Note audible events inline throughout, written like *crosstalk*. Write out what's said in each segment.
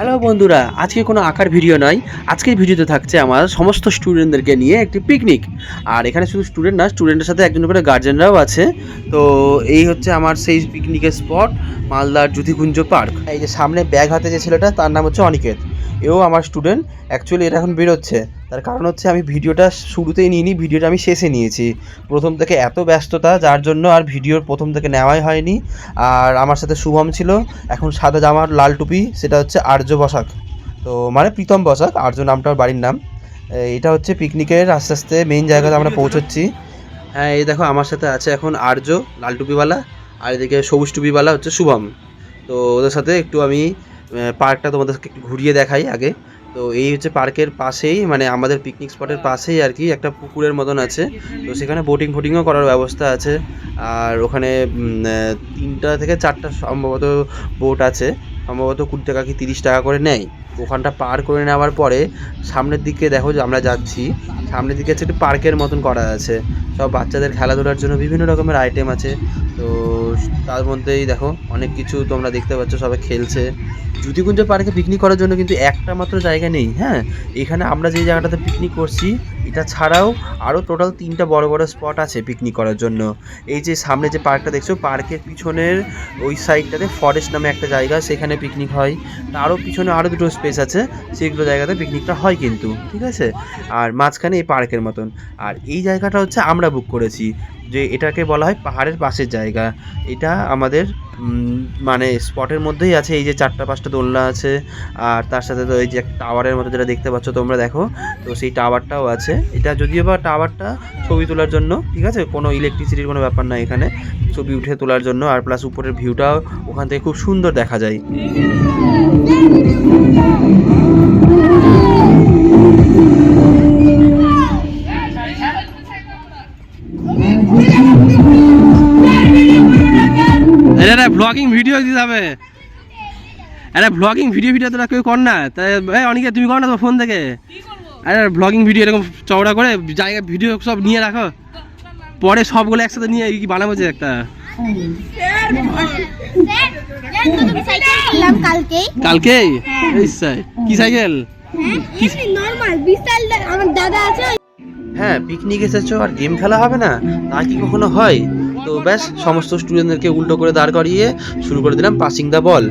Hello বন্ধুরা। আজকে কোনো আঁকার ভিডিও নয়। আজকের ভিডিওতে থাকছে আমার সমস্ত স্টুডেন্টদেরকে নিয়ে একটি পিকনিক আর এখানে শুধু স্টুডেন্ট না স্টুডেন্টের সাথে একজন করে গার্জেনরাও আছে। তো এই হচ্ছে আমার সেই পিকনিকের স্পট মালদার জ্যোতিকুঞ্জ পার্ক এই যে সামনে ব্যাগ হাতে যে ছেলেটা, তার নাম হচ্ছে অনিকেত। এও আমার স্টুডেন্ট অ্যাকচুয়ালি এটা এখন বেরোচ্ছে। তার কারণ হচ্ছে আমি ভিডিওটা শুরুতেই নিইনি, ভিডিওটা আমি শেষে নিয়েছি। প্রথম থেকে এত ব্যস্ততা, যার জন্য আর ভিডিওর প্রথম থেকে নেওয়াই হয়নি। আর আমার সাথে শুভম ছিল, এখন সাদা জামার লাল টুপি, সেটা হচ্ছে আর্য বসাক। তো মানে প্রীতম বসাক, আর্য নামটা বাড়ির নাম। এটা হচ্ছে পিকনিকের আস্তে আস্তে মেইন জায়গাতে আমরা পৌঁছচ্ছি। হ্যাঁ এই দেখো, আমার সাথে আছে এখন আর্য, লাল টুপিওয়ালা। আর এদিকে সবুজ টুপিওয়ালা হচ্ছে শুভম। তো ওদের সাথে একটু আমি পার্কটা তোমাদেরকে একটু ঘুরিয়ে দেখাই আগে। তো এই হচ্ছে পার্কের পাশেই মানে আমাদের পিকনিক স্পটের পাশেই আর কি একটা পুকুরের মতন আছে। তো সেখানে বোটিং ফোটিংও করার ব্যবস্থা আছে। আর ওখানে তিনটা থেকে চারটা সম্ভবত বোট আছে। সম্ভবত কুড়ি টাকা কি তিরিশ টাকা করে নেয়। ওখানটা পার করে নেওয়ার পরে সামনের দিকে দেখো যে আমরা যাচ্ছি। সামনের দিকে হচ্ছে একটু পার্কের মতন করা আছে। সব বাচ্চাদের খেলাধুলার জন্য বিভিন্ন রকমের আইটেম আছে। তো তার মধ্যেই দেখো অনেক কিছু তোমরা দেখতে পাচ্ছ, সবাই খেলছে। জ্যোতিকুঞ্জ পার্কে পিকনিক করার জন্য কিন্তু একটা মাত্র জায়গা নেই হ্যাঁ? এখানে আমরা যে জায়গাটাতে পিকনিক করছি এটা ছাড়াও আরও টোটাল তিনটা বড় বড় স্পট আছে পিকনিক করার জন্য। এই যে সামনে যে পার্কটা দেখছ পার্কের পিছনের ওই সাইডটাতে ফরেস্ট নামে একটা জায়গা সেখানে পিকনিক হয়। তারও পিছনে আরও দুটো স্পেস আছে, সেগুলো জায়গাতে পিকনিকটা হয় কিন্তু, ঠিক আছে? আর মাঝখানে এই পার্কের মতন। আর এই জায়গাটা হচ্ছে আমরা বুক করেছি। যে এটাকে বলা হয় পাহাড়ের পাশের জায়গা। এটা আমাদের মানে স্পটের মধ্যেই আছে, এই যে চারটা পাঁচটা দোলনা আছে, আর তার সাথে তো এই যে টাওয়ারের মতো যেটা দেখতে পাচ্ছ তোমরা দেখো, তো সেই টাওয়ারটাও আছে। এটা যদিও বা টাওয়ারটা ছবি তোলার জন্য, ঠিক আছে? কোনো ইলেকট্রিসিটির কোনো ব্যাপার না এখানে, ছবি উঠে তোলার জন্য, আর প্লাস উপরের ভিউটাও ওখান থেকে খুব সুন্দর দেখা যায়। ব্লগিং ভিডিও দিতে হবে। আরে ব্লগিং ভিডিও ভিডিও তোরা কেউ কর না। তাই অনেকে, তুমি কর না তোমার ফোন থেকে। আরে ব্লগিং ভিডিও এরকম চওড়া করে জায়গা ভিডিও সব নিয়ে রাখো। পরে সবগুলো একসাথে নিয়ে কি বানাবো যে একটা। কালকেই? কি সাইকেল? হ্যাঁ পিকনিক এসেছ আর গেম খেলা হবে না? তা কি কখনো হয়? তো ব্যাস সমস্ত স্টুডেন্টদেরকে উল্টো করে দাঁড় করিয়ে শুরু করে দিলাম পাসিং দ্য বল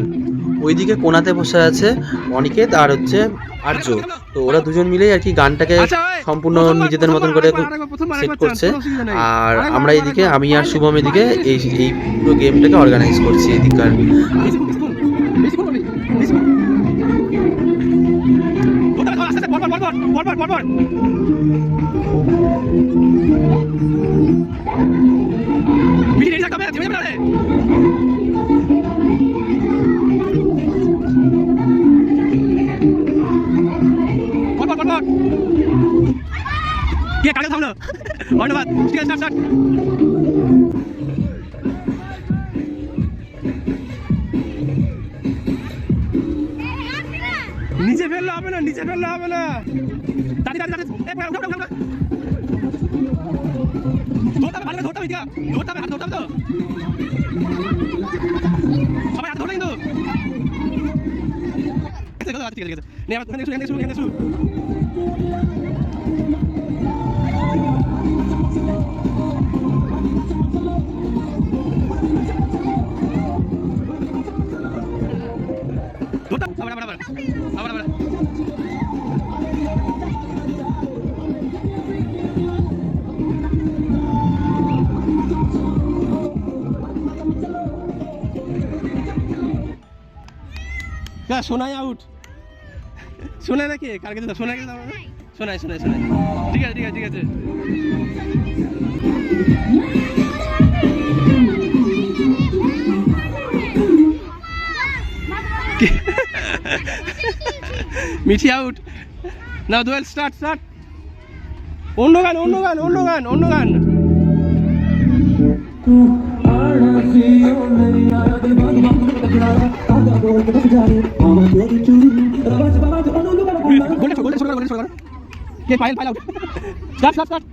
ওইদিকে কোনাতে বসে আছে অনিকেত আর হচ্ছে আর্য। তো ওরা দুজন মিলেই আর কি গানটাকে আচ্ছা, সম্পূর্ণ নিজেদের মতন করে সেট করছে। আর আমরা এইদিকে আমি আর শুভম এদিকে এই এই পুরো গেমটাকে অর্গানাইজ করছি এদিককার। কে কাকে থামলো? ধন্যবাদ। ঠিক আছে স্টার্ট নিচে ফেললে হবে না নিচে ফেললে হবে না। দাঁড়িয়ে দাঁড়িয়ে এ, উঠে, উঠে, উঠে। ধরতে হবে ভালো ধরতে হবে তো। সবাই হাত ধরবে কিন্তু। ঠিক আছে ঠিক আছে নে শুরু না, সোনাই আউট শোনায় নাকি? কালকে তো শোনায় কিন্তু শোনায় শোনায় শোনায় ঠিক আছে ঠিক আছে ঠিক আছে। মিঠি আউট না দোয়েল স্টার্ট স্টার্ট অন্য গান অন্য গান অন্য গান অন্য গান। Payel Payel out start start start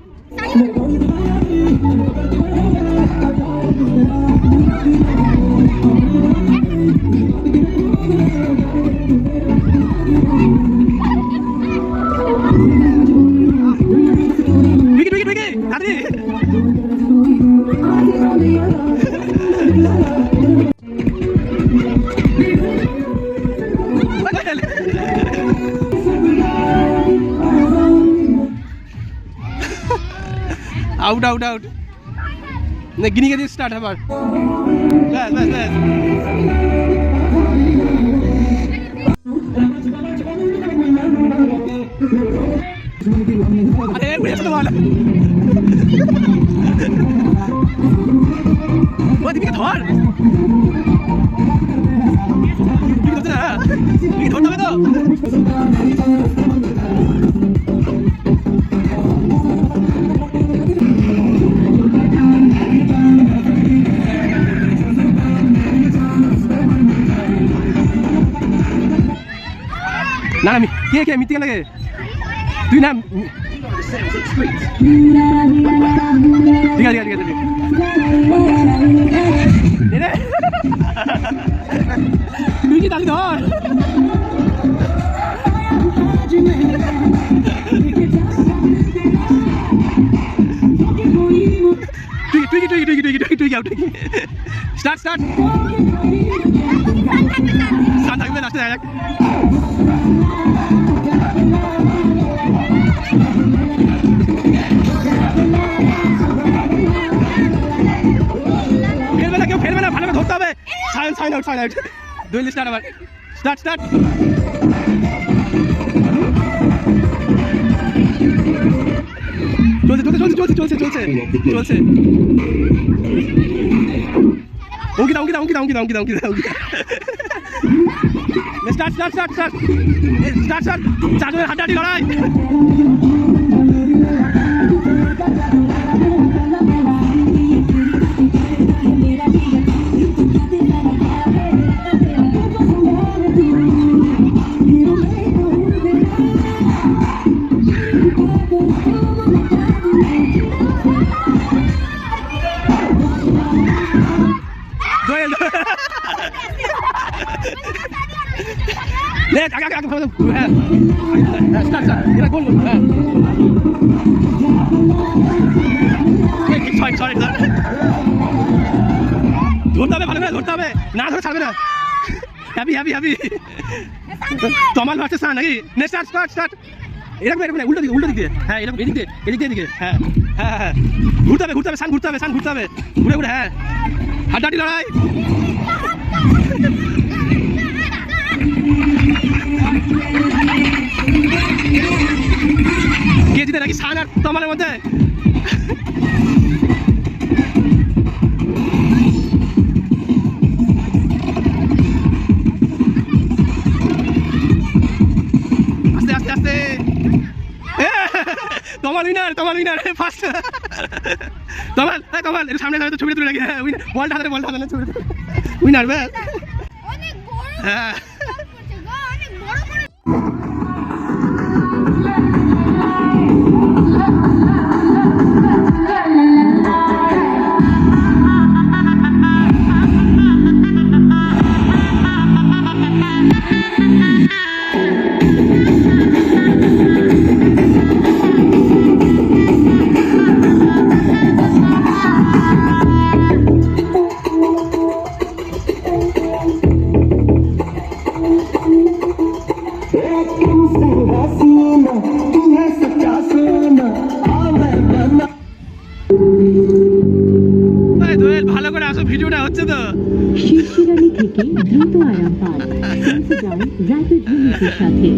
Wiki, wiki, wiki! Adri! Out out out नहीं गिनी के स्टार्ट है बार। बस बस अरे मुझे तो वाला 와, 니가 덜! 니가 덥잖아! 니가 덜 나가다! 나라미, 깨, 깨, 미팅 나게. Do not. স্টার্ট সান থাকবে দেখা যাক ফেলবে না কেউ ফেলবে না ভালো করে ধরতে হবে sign sign out sign out দুই স্টার্ট আবার স্টার্ট স্টার্ট চলছে চলছে চলছে চলছে চলছে চলছে 옮기다 옮기다 옮기다 옮기다 옮기다 옮기다 옮기다 네, 스타트 스타트 스타트 스타트 스타트 스타트 চারজনের হাড্ডাহাড্ডি লড়াই আগে আগে হ্যাঁ স্টার্ট হ্যাঁ সরি সরি ধরতে হবে ভালো করে হবে না ধরে ছাড়বে না happy happy happy Tamal versus sun নাকি নে স্টার্ট এরকম উল্টো দিকে উল্টো দিক হ্যাঁ এরকম এদিক দিয়ে এদিক এদিকে হ্যাঁ হ্যাঁ হ্যাঁ ঘুরতে হবে ঘুরতে হবে সান ঘুরতে হবে সান ঘুরতে হবে ঘুরে ঘুরে হ্যাঁ হাড্ডাহাড্ডি লড়াই কে জিতে নাকি সান আর তমালের মধ্যে। আস্তে আস্তে আস্তে। তোমার উইনার তোমার উইনার ফার্স্ট তোমার এ, তোমার এটা সামনে সামনে তো ছবি তুলে রাখি। হ্যাঁ উইনার বলটা হাতে বলটা হাতে ছবি উইনার ব্যাস হ্যাঁ। 段要到了，先是讲 rapid music shutting。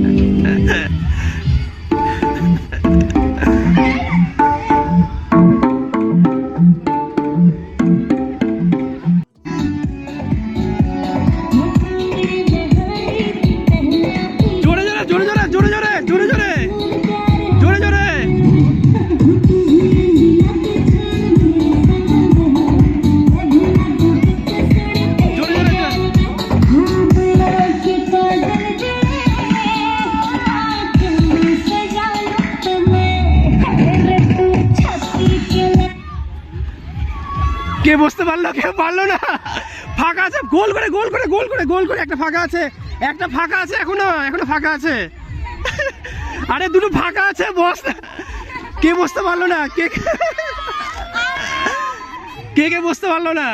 গোল করে একটা ফাঁকা আছে, একটা ফাঁকা আছে এখনও এখনও ফাঁকা আছে। আরে দুটো ফাঁকা আছে, বস। কে বসতে পারল না? কে কে কে বসতে পারল না?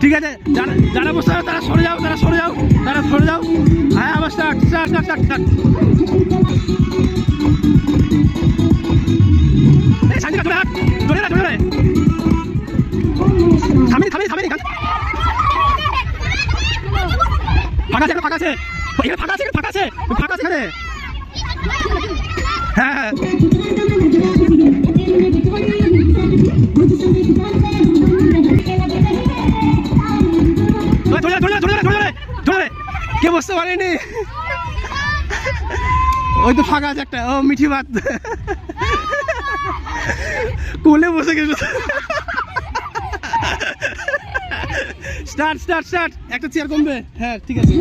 ঠিক আছে, যারা যারা বসে যাও তারা সরে যাও, তারা সরে যাও, তারা সরে যাও। হ্যাঁ আবার স্টার্ট স্টার্ট স্টার্ট স্টার্ট থামি থামি থামি এখানে ফাঁকা আছে ফাঁকা আছে। এখানে ফাঁকা আছে, এখানে ফাঁকা আছে। ফাঁকা আছে এখানে। হ্যাঁ কে বসতে পারেনি ওই তো ফাঁকা আছে একটা। ও, মিঠি ভাত। কোলে বসে গেছে। Start start start. একটা চেয়ার কমবে। হ্যাঁ ঠিক আছে।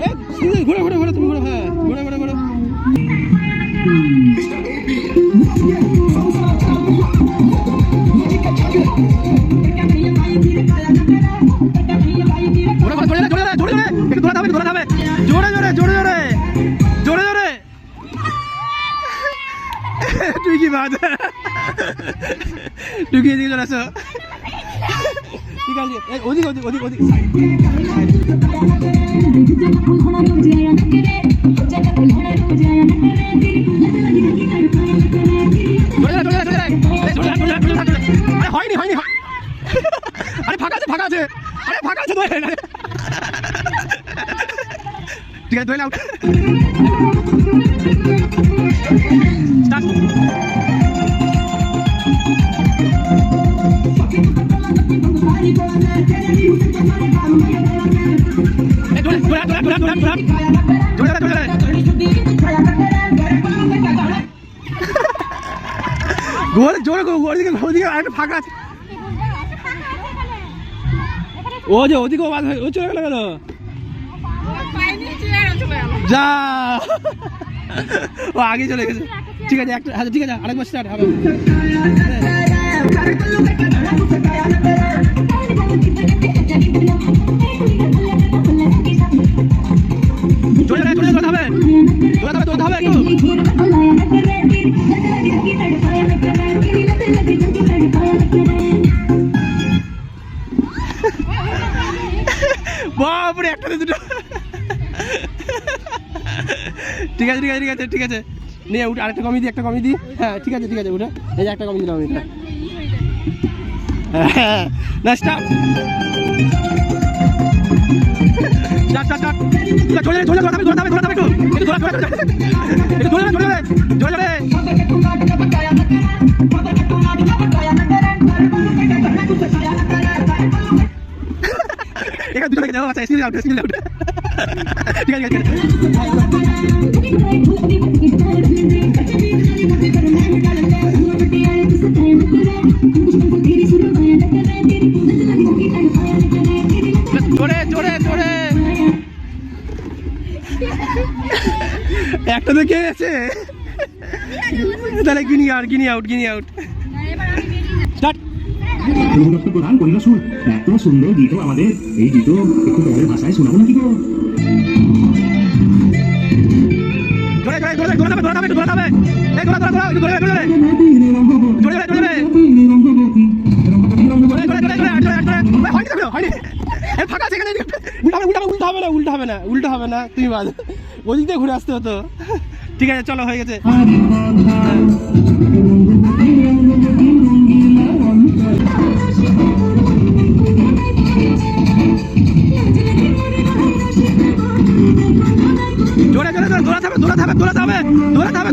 হ্যাঁ। ঘুরে ঘুরে তুই কি এদিকে চলে আসো ঠিক আছে এই, ওদিকে ওদিকে ওদিকে ওদিকে জোরে জোরে জোরে জোরে এই, জোরে জোরে জোরে জোরে জোরে। আরে হয়নি হয়নি হয়- আরে ফাঁকা আছে ফাঁকা আছে আরে ফাঁকা আছে ধরে নে। ঠিক আছে ধরে নাও Start. এই, গোল জোরে গো ওদিকে ওদিকে আরেকটা ফাঁকা আছে ও যে ওদিকে বাদ হয়ে- ও চলে গেল যা ও আগে চলে গেছে ঠিক আছে একটা আচ্ছা ঠিক আছে আরেকবার স্টার্ট হবে চলে যাবে চলে যেতে হবে দৌড়াতে হবে দৌড়াতে হবে একটু বাপরে, একটা দুটো। ঠিক আছে ঠিক আছে ঠিক আছে ঠিক আছে। নিয়ে উঠে, আরেকটা কমিয়ে দিই একটা কমিয়ে দিই হ্যাঁ ঠিক আছে ঠিক আছে, উঠে। এই যে একটা কমিয়ে দিলাম এটা। হ্যাঁ না স্টার্ট চলে যাবে ধরে যাবে ধরে যাবে একটু একটু ধরে ধরে একটু ধরে ধরে ধরে ধরে আচ্ছা সিঙ্গেল আউট সিঙ্গেল আউট ঠিক আছে ঠিক আছে জোরে জোরে জোরে একটা তো কে আছে তাহলে গিনি আউট গিনি আউট গিনি আউট গুরুদত্ত প্রধান কৈলাসুর এত সুন্দর গীত আমাদের এই গীত একটু তোমাদের ভাষায় শোনাবো নাকি গো হবে না হবে না হবে না তুমি বাদ ওদিক ঘুরে আসতে হতো ঠিক আছে চলো হয়ে গেছে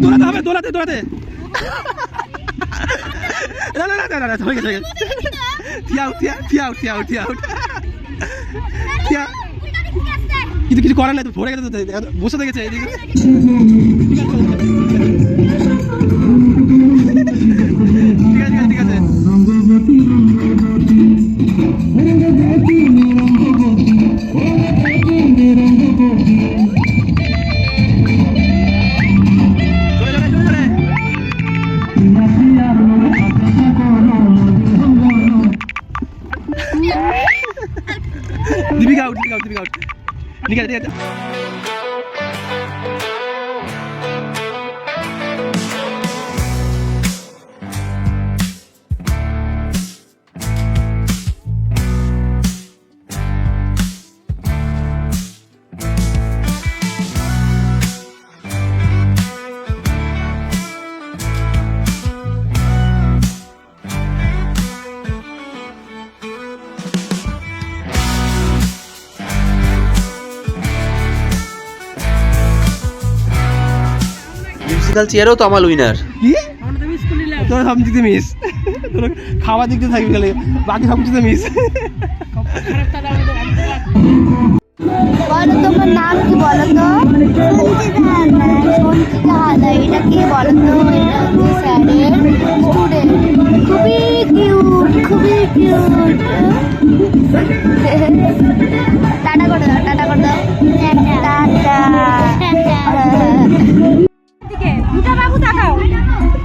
দৌড়াতে হবে দৌড়াতে হবে দৌড়াতে *laughs* না না না না হয়ে গেছে হয়ে গেছে থিয়া উঠিয়া থিয়া উঠিয়া থিয়া থিয়া। কিন্তু কিছু করার নাই তো ভরে গেছে বসে দেখেছে এইদিকে *laughs* মিউজিক্যাল চেয়ারও তো আমার উইনার কি তোর সব দিতে মিস তোর খাওয়ার দিক দিয়ে থাকবি খালি বাকি সব কিছুতে মিস তোমার নাম কি বলো তো এটা কে বলো তো এটা স্যারের স্টুডেন্ট খুবই কিউট খুবই কিউট টাটা করে দাও টাটা করে দাও টাটা দুটা বাবু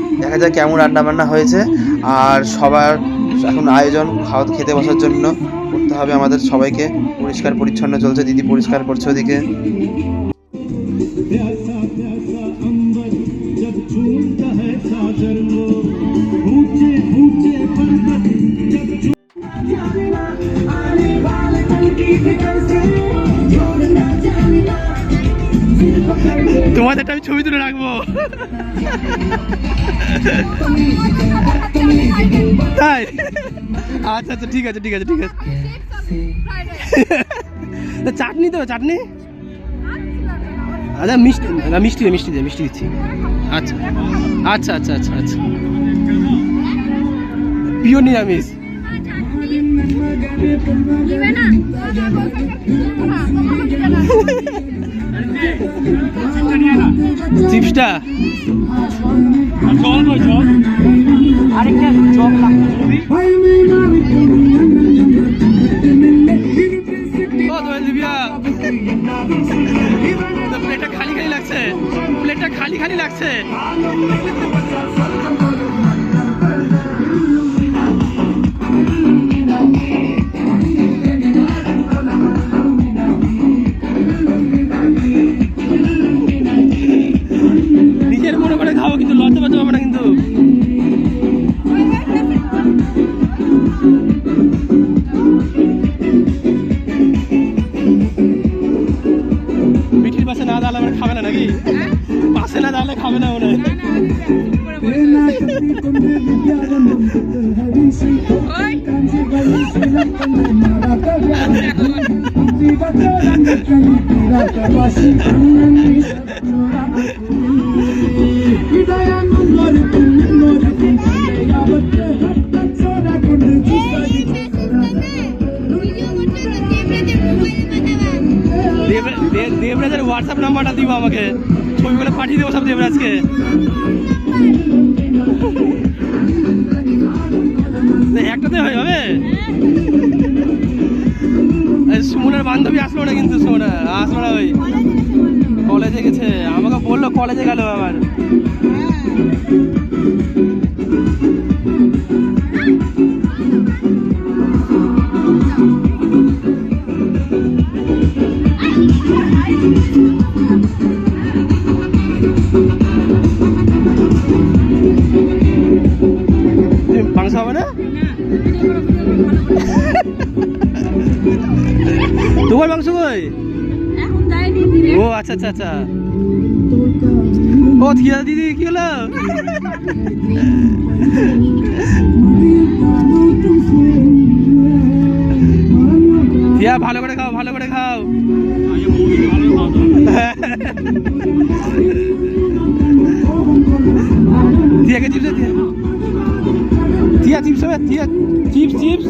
দেখা যাক কেমন রান্না বান্না হয়েছে। আর সবার এখন আয়োজন, খাওয়া খেতে বসার জন্য করতে হবে আমাদের সবাইকে। পরিষ্কার পরিচ্ছন্ন চলছে, দিদি পরিষ্কার করছে ওদিকে। তোমাদেরটা আমি ছবি তুলে রাখব। তাই? আচ্ছা আচ্ছা ঠিক আছে ঠিক আছে ঠিক আছে। চাটনি তো, চাটনি? আচ্ছা মিষ্টি, না, মিষ্টি মিষ্টি দে, মিষ্টি দিচ্ছি। আচ্ছা আচ্ছা আচ্ছা আচ্ছা আচ্ছা। পিওর নিরামিষ। না। চিপসটা? প্লেটটা খালি খালি লাগছে। প্লেটটা খালি খালি লাগছে। দাঁড়ালে আমরা খাবে না নাকি? পাশে না তাহলে খাবে না মনে হয়। দেবরাজের হোয়াটসঅ্যাপ নাম্বারটা দিব আমাকে। ছবিগুলো পাঠিয়ে দেবো সব দেবরাজকে। একটাতে হয়ে যাবে সুমনের বান্ধবী আসলো না কিন্তু সুমনা, আসলো না ওই। কলেজে গেছে। আমাকে বলল কলেজে গেল আবার। আচ্ছা আচ্ছা আচ্ছা। ও থিয়া দিদি কি হলো? থিয়া ভালো করে খাও, ভালো করে খাও। থিয়াকে চিপস থিয়া চিপস হবে থিয়া চিপস চিপস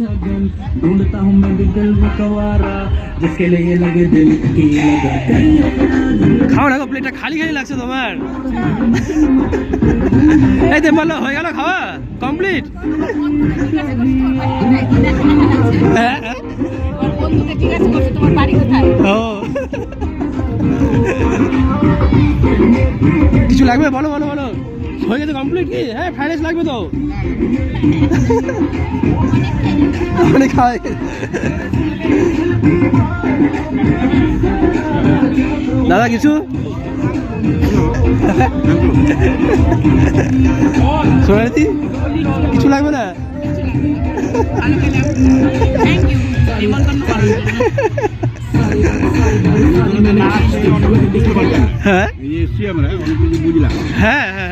सगन ढूंढता हूँ मैं भी दिल में कवारा जिसके लिए लगे दिल की लगा খাও না গো প্লেটটা খালি খালি লাগছে তোমার এই তো বললো হয়ে গেল খাওয়া কমপ্লিট হ্যাঁ হ্যাঁ। ও কিছু লাগবে বলো বলো বলো হয়ে গেছে কমপ্লিট কি? হ্যাঁ ফ্রাইড রাইস লাগবে তো। অনেক খাওয়া দাদা কিছু? সোনালি কিছু লাগবে না? হ্যাঁ হ্যাঁ? হ্যাঁ হ্যাঁ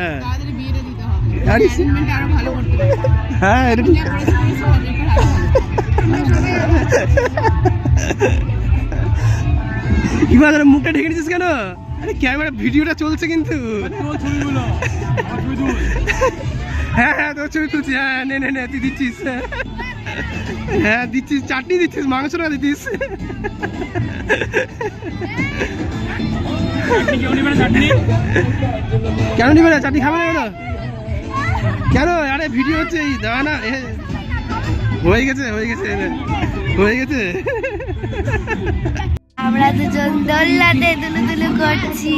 হ্যাঁ। মুখটা ঢেকে নিছিস কেন? আরে ক্যামেরা ভিডিওটা চলছে কিন্তু। হ্যাঁ হ্যাঁ তোর ছবি তুলছি। হ্যাঁ নে নে, তুই দিচ্ছিস। হ্যাঁ দিচ্ছিস চাটনি দিচ্ছিস মাংসটা দিচ্ছিস? কেন নিবে না চাটনি খাবে না কেন? আরে ভিডিও হচ্ছে এই দাঁড়া না এ, হয়ে গেছে হয়ে গেছে হয়ে গেছে। আমরা দুজন দোল্লাতে দুলু দুলু করছি।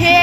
হে!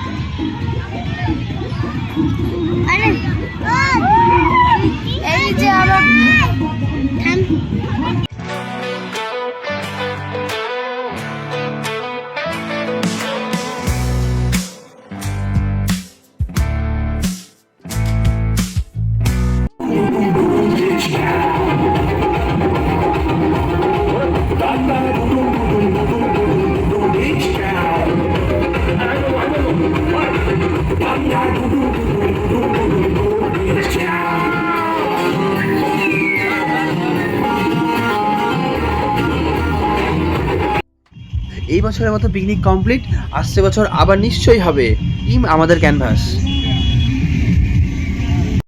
মতো পিকনিক কমপ্লিট আসছে বছর আবার নিশ্চয়ই হবে। টিম আমাদের ক্যানভাস